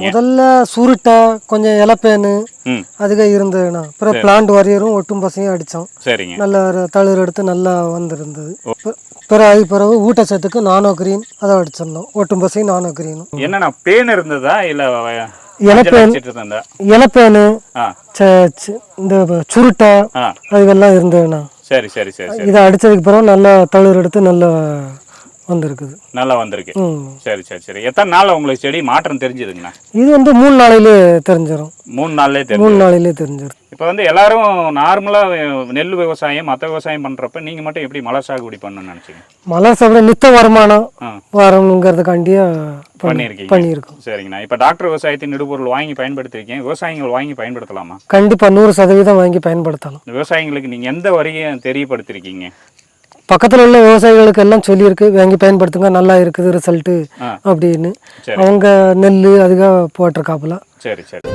முதல்ல சுருட்டை கொஞ்சம் இலப்பேனு ம். அதுக இருந்ததுண்ணா அப்புறம் பிளான்ட் வாரியரும் ஒட்டும் பசையும் அடித்தோம் சரிங்க. நல்ல தளிர் எடுத்து நல்லா வந்திருந்தது. பிறகு அதுக்கு பிறகு ஊட்டச்சத்துக்கு நானோ கிரீன் அதை அடிச்சிருந்தோம். ஒட்டும் பசையும் நானோ கிரீனும் என்னண்ணா பேன் இருந்ததா இல்லை இலப்பேன். இலப்பேனு இந்த சுருட்டை ஆ. அதுகெல்லாம் இருந்ததுண்ணா. சரி சரி சரி இதை அடித்ததுக்கு பிறகு நல்லா தளிர் எடுத்து நல்லா வந்திருக்குது. நல்லா வந்திருக்கு. சரி சரி சரி. எத்தனை நாள்ல உங்களுக்கு செடி மாற்றம் தெரிஞ்சுதுங்கண்ணா? இது வந்து மூணு நாளையிலே தெரிஞ்சிடும் மூணு நாள்லயே தெரிஞ்சு மூணு நாளையிலே தெரிஞ்சிடும் இப்போ வந்து எல்லாரும் நார்மலா நெல் விவசாயம் மற்ற விவசாயம் பண்றப்ப நீங்க மட்டும் எப்படி மலை சாகுபடி பண்ணணும்னு நினைச்சீங்க? மலர் சாப்பிட நித்த வருமானம் வரணுங்கிறதுக்காண்டியே பண்ணி பண்ணியிருக்கீங்க பண்ணியிருக்கோம். சரிங்கண்ணா. இப்போ டாக்டர் விவசாயத்தின் இடுபொருள் வாங்கி பயன்படுத்திருக்கீங்க. விவசாயிகள் வாங்கி பயன்படுத்தலாமா? கண்டிப்பாக நூறு சதவீதம் வாங்கி பயன்படுத்தலாம். விவசாயிகளுக்கு நீங்க எந்த வரையும் தெரியப்படுத்திருக்கீங்க? பக்கத்தில் உள்ள விவசாயிகளுக்கு எல்லாம் சொல்லியிருக்கு வாங்கி பயன்படுத்துங்க நல்லா இருக்குது ரிசல்ட்டு. அப்படின்னு. அவங்க நெல் அதுக்காக போட்டிருக்காப்புல சரி சரி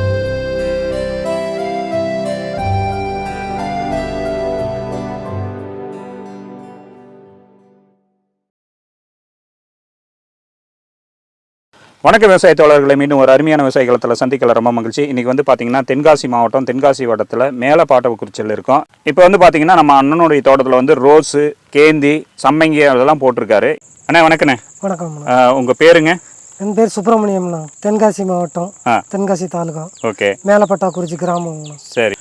வணக்கம் விவசாய தோழர்களை மீண்டும் ஒரு அருமையான விவசாய களத்தில் சந்திக்கல. ரொம்ப மகிழ்ச்சி. இன்னைக்கு வந்து பார்த்தீங்கன்னா தென்காசி மாவட்டம் தென்காசி வட்டத்தில் மேலப்பாட்டக்குறிச்சியில் இருக்கோம். இப்போ வந்து பார்த்தீங்கன்னா நம்ம அண்ணனுடைய தோட்டத்தில் வந்து ரோஸு கேந்தி சம்மங்கி அதெல்லாம் போட்டிருக்காரு. அண்ணா வணக்கண்ணே. வணக்கம் ஆஹ் உங்க பேருங்க? என் பேர் சுப்பிரமணியம்ண்ணா தென்காசி மாவட்டம். தென்காசி தாலுகா. ஓகே. மேலப்பட்டாக்குறிச்சி கிராமம்ண்ணா சரி.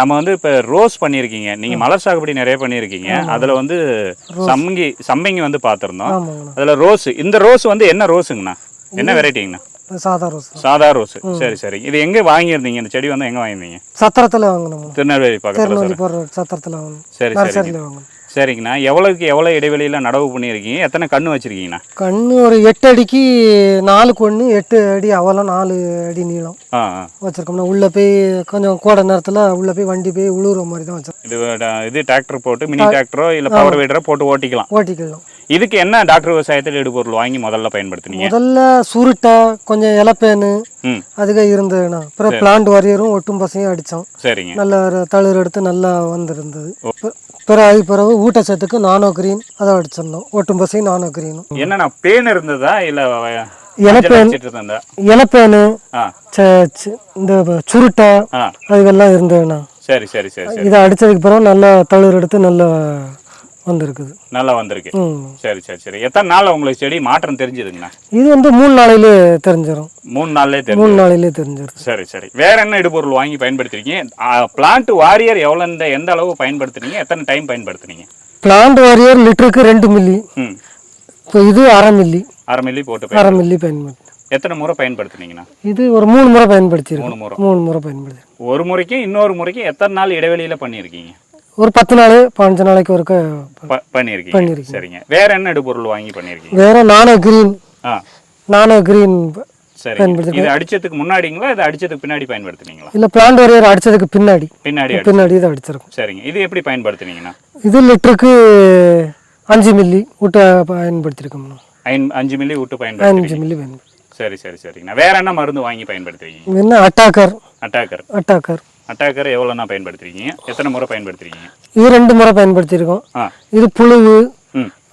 நம்ம வந்து இப்போ ரோஸ் பண்ணியிருக்கீங்க. நீங்க மலர் சாகுபடி நிறைய பண்ணியிருக்கீங்க. அதுல வந்து சம்மங்கி சம்மங்கி வந்து பார்த்துருந்தோம் அதுல ரோஸ் இந்த ரோஸ் வந்து என்ன ரோஸுங்கண்ணா? என்ன வெரைட்டிங்கண்ணா சாதா ரோஸ் சாதா ரோஸ். சரி சரி. இது எங்க வாங்கியிருந்தீங்க? இந்த செடி வந்து எங்க வாங்கியிருந்தீங்க? சத்திரத்தில் வாங்கினோம்ண்ணா திருநெல்வேலி பக்கத்துல சத்திரத்தில் வாங்கணும் சரி சரி. வாங்கணும் சரிங்கண்ணா. எவ்வளவுக்கு எவ்வளவு இடைவெளியில நடவு பண்ணியிருக்கீங்க? எத்தனை கண்ணு வச்சிருக்கீங்கண்ணா? கண்ணு ஒரு எட்டு அடிக்கு நாலுக்கு ஒன்று எட்டு அடி அவலம் நாலு அடி நீளம். வச்சிருக்கோம்னா உள்ளே போய் கொஞ்சம் கோடை நேரத்தில் உள்ளே போய் வண்டி போய் உழுவுற மாதிரி தான் வச்சிருக்கோம். இது இது டிராக்டர் போட்டு மினி டிராக்டரோ இல்ல பவர் வீடரோ போட்டு ஓட்டிக்கலாம்? ஓட்டிக்கலாம். இதுக்கு என்ன டாக்டர் விவசாயத்தில் இடுபொருள் வாங்கி முதல்ல பயன்படுத்துனீங்க? முதல்ல சுருட்டை கொஞ்சம் இலப்பேனு ம். அதுக இருந்ததுண்ணா. அப்புறம் பிளான்ட் வாரியரும் ஒட்டும் பசையும் அடித்தோம். சரிங்க. நல்ல தளிர் எடுத்து நல்லா வந்திருந்தது. பிறகு அதுக்கு பிறகு ஊட்டச்சத்துக்கு நானோ கிரீன் அதை அடிச்சிருந்தோம். ஒட்டும் பசையும் நானோ கிரீனும் என்னண்ணா பேன் இருந்ததா இல்ல இலப்பேன். இலப்பேனு இந்த சுருட்டை ஆ. அதுகெல்லாம் இருந்ததுண்ணா. சரி சரி சரி. இதை அடித்ததுக்கு பிறகு நல்லா தளிர் எடுத்து நல்லா வந்திருக்குது. நல்லா வந்திருக்கு. சரி சரி சரி. எத்தனை நாள்ல உங்களுக்கு செடி மாற்றம் தெரிஞ்சதுங்கண்ணா? இது வந்து மூணு நாளையிலே தெரிஞ்சிடும் மூணு நாள்லயே தெரியும் மூணு நாளையிலே தெரிஞ்சிடும் சரி சரி. வேற என்ன இடுபொருள் வாங்கி பயன்படுத்துறீங்க? பிளான்ட் வாரியர் எவ்வளவு இந்த எந்த அளவு பயன்படுத்துறீங்க? எத்தனை டைம் பயன்படுத்துறீங்க? பிளான்ட் வாரியர் லிட்டருக்கு ரெண்டு மில்லி இப்போ இது அரை மில்லி அரை மில்லி போட்டு அரை மில்லி பயன்படுத்தி. எத்தனை முறை பயன்படுத்துனீங்கண்ணா? இது ஒரு மூணு முறை பயன்படுத்தியிருக்கோம் மூணு முறை. மூணு முறை பயன்படுத்தி ஒரு முறைக்கும் இன்னொரு முறைக்கும் எத்தனை நாள் இடைவெளியில பண்ணியிருக்கீங்க? ஒரு பத்து நாள் பதினஞ்சு நாளைக்கு ஒருக்க ப- பண்ணியிருக்கீங்க பண்ணியிருக்கீங்க. சரிங்க. வேற என்ன இடுபொருள் வாங்கி பண்ணியிருக்கீங்க வேற நானோ கிரீன். நானோ கிரீன் சரி இது அடிச்சதுக்கு முன்னாடிங்களா? இது அடிச்சதுக்கு பின்னாடி பயன்படுத்துனீங்களா? இல்லை பிளான்ட் வாரியர் பின்னாடி. பின்னாடி பின்னாடி இதை அடிச்சிருக்கோம். சரிங்க. இது எப்படி பயன்படுத்துனீங்கண்ணா இது லிட்டருக்கு அஞ்சு மில்லி விட்டு பயன்படுத்தியிருக்கோம்ண்ணா ஐந்து அஞ்சு மில்லி விட்டு பயன்படுத்து அஞ்சு மில்லி பயன்படுத்தி சரி சரி சரிங்கண்ணா வேற என்ன மருந்து வாங்கி பயன்படுத்துவீங்க? என்ன? அட்டாக்கர். அட்டாக்கர். அட்டாக்கர். அட்டாக்கர் எவ்வளோண்ணா பயன்படுத்துறீங்க? எத்தனை முறை பயன்படுத்துறீங்க? இது ரெண்டு முறை பயன்படுத்தியிருக்கோம். இது புழுவு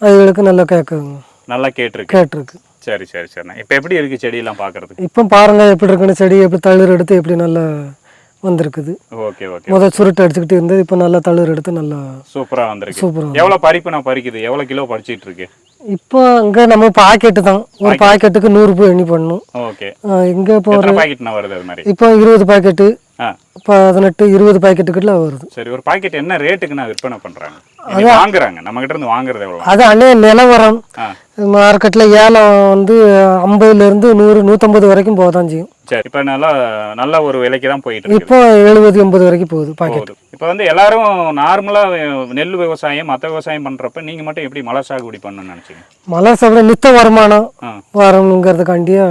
அதுகளுக்கு நல்லா கேட்குங்க நல்லா கேட்டிருக்கு. கேட்டிருக்கு. சரி சரி சரிண்ணா. இப்போ எப்படி இருக்கு செடியெல்லாம் பார்க்கறதுக்கு இப்போ பாருங்க எப்படி இருக்குன்னு செடி எப்படி தளிர் எடுத்து எப்படி நல்லா வந்திருக்குது. ஓகே ஓகே முதல் சுருட்டு அடிச்சுக்கிட்டு இருந்தது இப்போ நல்லா தளிர் எடுத்து நல்லா சூப்பரா வந்திருக்கு. சூப்பரா எவ்வளோ பறிப்பு நான் பறிக்குது? எவ்வளோ கிலோ பறிச்சிட்டு இருக்கு? இப்போ அங்கே நம்ம பாக்கெட்டு தான். ஒரு பாக்கெட்டுக்கு நூறு ரூபாய் எண்ணி பண்ணணும் ஓகே. இங்கே இப்போ எத்தனை பாக்கெட்னா வருது அது மாதிரி? இப்போ இருபது பாக்கெட்டு. பதினெட்டு இருபது பாக்கெட்டுக்கிட்ட வருது. சரி ஒரு பாக்கெட் என்ன ரேட்டுக்கு நான் விற்பனை பண்றாங்க? இங்க வாங்குறாங்க. நம்ம கிட்ட இருந்து வாங்குறது எவ்வளோ அது அண்ணே நிலவரம் மார்க்கெட்டில் ஏலம் வந்து ஐம்பதுலேருந்து நூறு நூற்றம்பது வரைக்கும் போக தான் செய்யும். சரி இப்போ நல்லா நல்ல ஒரு விலைக்கு தான் போயிட்டு இருக்கு இப்போ எழுபது எண்பது வரைக்கும் போகுது பாக்கெட் இப்போ வந்து எல்லாரும் நார்மலா நெல் விவசாயம் மற்ற விவசாயம் பண்றப்ப நீங்க மட்டும் எப்படி மலர் சாகுபடி பண்ணணும்னு நினைச்சீங்க? மலர் சாப்பிட நித்த வருமானம் வரணுங்கிறதுக்காண்டியே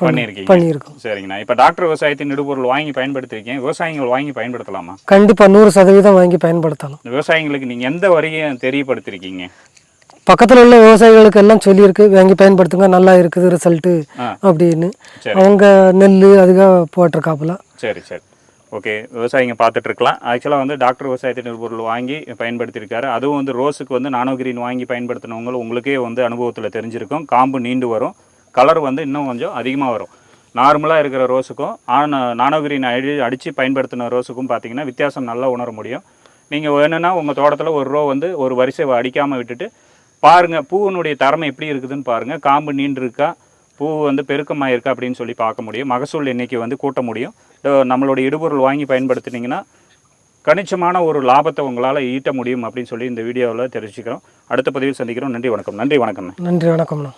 பண்ணி பண்ணியிருக்கீங்க. பண்ணியிருக்கோம். சரிங்கண்ணா. இப்போ டாக்டர் விவசாயத்தின் இடுபொருள் வாங்கி பயன்படுத்திருக்கீங்க. விவசாயிகள் வாங்கி பயன்படுத்தலாமா? கண்டிப்பாக நூறு சதவீதம் வாங்கி பயன்படுத்தலாம். விவசாயிகளுக்கு நீங்க எந்த வரையும் தெரியப்படுத்திருக்கீங்க? பக்கத்தில் உள்ள விவசாயிகளுக்கு எல்லாம் சொல்லியிருக்கு வாங்கி பயன்படுத்துங்க நல்லா இருக்குது ரிசல்ட்டு. அப்படின்னு. அவங்க நெல் அதுக்காக போட்டிருக்காப்புல. சரி சரி. ஓகே விவசாயிங்க பார்த்துட்டு இருக்கலாம். ஆக்சுவலாக வந்து டாக்டர் விவசாயத்தின் பொருள் வாங்கி பயன்படுத்தியிருக்காரு. அதுவும் வந்து ரோஸுக்கு வந்து நானோ கிரீன் வாங்கி பயன்படுத்தினவங்க உங்களுக்கே வந்து அனுபவத்தில் தெரிஞ்சிருக்கும். காம்பு நீண்டு வரும். கலர் வந்து இன்னும் கொஞ்சம் அதிகமாக வரும். நார்மலாக இருக்கிற ரோஸுக்கும் ஆன நானோகிரீன் அடி அடித்து பயன்படுத்தின ரோஸுக்கும் பார்த்தீங்கன்னா வித்தியாசம் நல்லா உணர முடியும். நீங்கள் வேணும்னா உங்கள் தோட்டத்தில் ஒரு ரோ வந்து ஒரு வரிசை அடிக்காமல் விட்டுட்டு பாருங்கள் பூவினுடைய தரம் எப்படி இருக்குதுன்னு பாருங்கள் காம்பு நீண்டு இருக்கா பூ வந்து பெருக்கமாக இருக்கா அப்படின்னு சொல்லி பார்க்க முடியும். மகசூல் எண்ணிக்கை வந்து கூட்ட முடியும். நம்மளோட நம்மளுடைய இடுபொருள் வாங்கி பயன்படுத்தினீங்கன்னா கணிச்சமான ஒரு லாபத்தை உங்களால் ஈட்ட முடியும் அப்படின்னு சொல்லி இந்த வீடியோவில் தெரிவிச்சுக்கிறோம் அடுத்த பதிவில் சந்திக்கிறோம். நன்றி வணக்கம். நன்றி வணக்கம் நன்றி வணக்கம்ண்ணா.